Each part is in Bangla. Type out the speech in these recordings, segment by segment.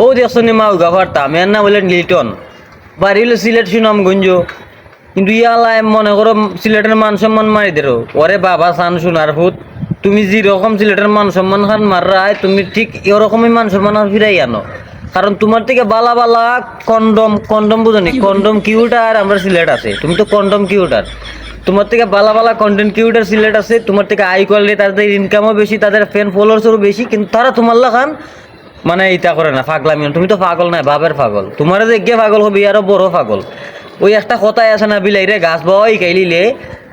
ও দেখছ নি মা উগা পারতাম এর নাম হলেন লিটন। বাড়ি হলো সিলেট সুনামগঞ্জ কিন্তু ইয়ালাই মনে করো সিলেটের মান সম্মান মারি দেরো। ওরে বাবা, সান সোনার ফুট তুমি যেরকম সিলেটের মান সম্মান খান মাররায় তুমি ঠিক এরকমই মান সম্মান আর ফিরাই আনো। কারণ তোমার থেকে বালা বালা কন্ডম কন্ডম বুঝনি কন্ডম কিউটার আমরা সিলেট আছে, তুমি তো কন্ডম কিউটার। তোমার থেকে বালা বালা কন্টেন্ট কিউটার সিলেট আছে, তোমার থেকে আই কোয়ালিটি, তাদের ইনকামও বেশি, তাদের ফ্যান ফলোয়ার্সও বেশি, কিন্তু তারা তোমার লাখান মানে ইটা করে না পাগলামি তুমি তো পাগল নাই, বাপের পাগল তোমার যে গে পাগল হবি, আরও বড় পাগল ওই একটা কথাই আছে না, বিলাই রে, গাছ বাবা ওই কাইলিলে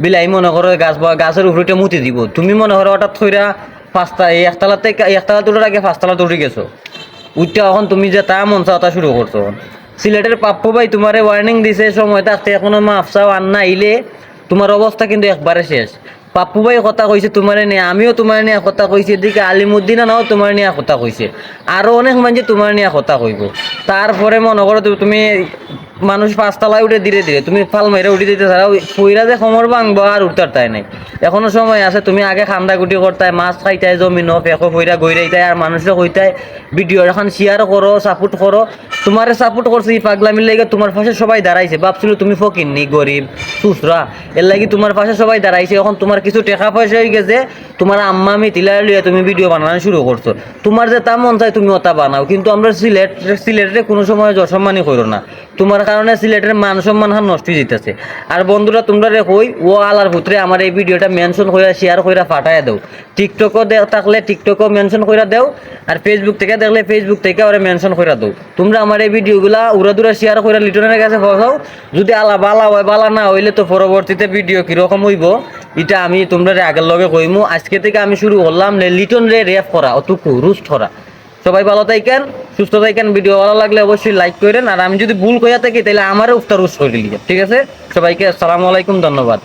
বিলাই মনে করো গাছ বাবা গাছের উপরে মুতি দিব। তুমি মনে করো হঠাৎ থইরা পাঁচটা, এই একতলাতে একতলা তোলার আগে পাঁচতলা উঠে গেছো। উঠতে এখন তুমি যে তা মন চাওয়া তা শুরু করছ। সিলেটের পাপ্পু ভাই তোমারে ওয়ার্নিং দিছে সময় থাকতে এখনও মাফ চাও আর না আইলে তোমার অবস্থা কিন্তু একবারে শেষ। পাপ্পু ভাই কথা কইছে তোমার নিয়ে, আমিও তোমার নিয়ে কথা কইছি, এদিকে আলিমুদ্দিন নাও তোমার নিয়ে কথা কইছে। আরও অনেক মানুষ তোমার নিয়ে কথা কইব। তারপরে মনে করো তুমি মানুষ পাঁচতলায় উঠে ধীরে ধীরে, তুমি ফাল মেরে উঠে দিতে ছাড়া কইরা যে খমর ভাঙবো আর উঠতার তাই নাই। এখনও সময় আছে, তুমি আগে খান্দা গুটি করতাই, মাছ খাইতাই, জমি জমিন ফেকো ফইরা গৈরাইতাই, আর মানুষে কইতাই, ভিডিও এখন শেয়ার করো সাপোর্ট করো। তোমারে সাপোর্ট করছে, এই পাগলামির লাগে তোমার পাশে সবাই দাঁড়াইছে। ভাবছিল তুমি ফকিননি গরিব সুসরা এর লাগি তোমার পাশে সবাই দাঁড়াইছে। এখন তোমার কিছু টাকা পয়সা হয়ে গেছে, তোমার আম্মা আমি তিলার লিয়ে তুমি ভিডিও বানানো শুরু করছ। তোমার যে তা মন চাই তুমি ওটা বানাও, কিন্তু আমরা সিলেট সিলেটে কোনো সময় অসম্মানই করো না। তোমার কারণে সিলেটের মান সম্মান নষ্ট হয়ে যেতেছে আর বন্ধুরা, তোমরা রে কই ও আলার ভিতরে আমার এই ভিডিওটা মেনশন করে শেয়ার করে ফাটায় দাও। টিকটকও দে থাকলে টিকটকও মেনশন করে দাও, আর ফেসবুক থেকে দেখলে ফেসবুক থেকে ওরা মেনশন করে দাও। তোমরা আমার এই ভিডিওগুলা উড়া দুরা শেয়ার করে লিটনের কাছে পৌঁছাও যদি আলা বালা হয়, বালা না হইলে তো পরবর্তীতে ভিডিও কীরকম হইব, এটা আমি তোমরা আগের লগে কইমু। আজকে থেকে আমি শুরু করলাম লিটন রে রেপ করা অতটুকু রুস্ট করা। সবাই ভালো থাকেন সুস্থ থাকেন ভিডিও ভালো লাগলে অবশ্যই লাইক করেন। আর আমি যদি ভুল কইয়া থাকি, তাহলে আমারও উত্তর উৎস ঠিক আছে? সবাইকে আসসালামু আলাইকুম, ধন্যবাদ।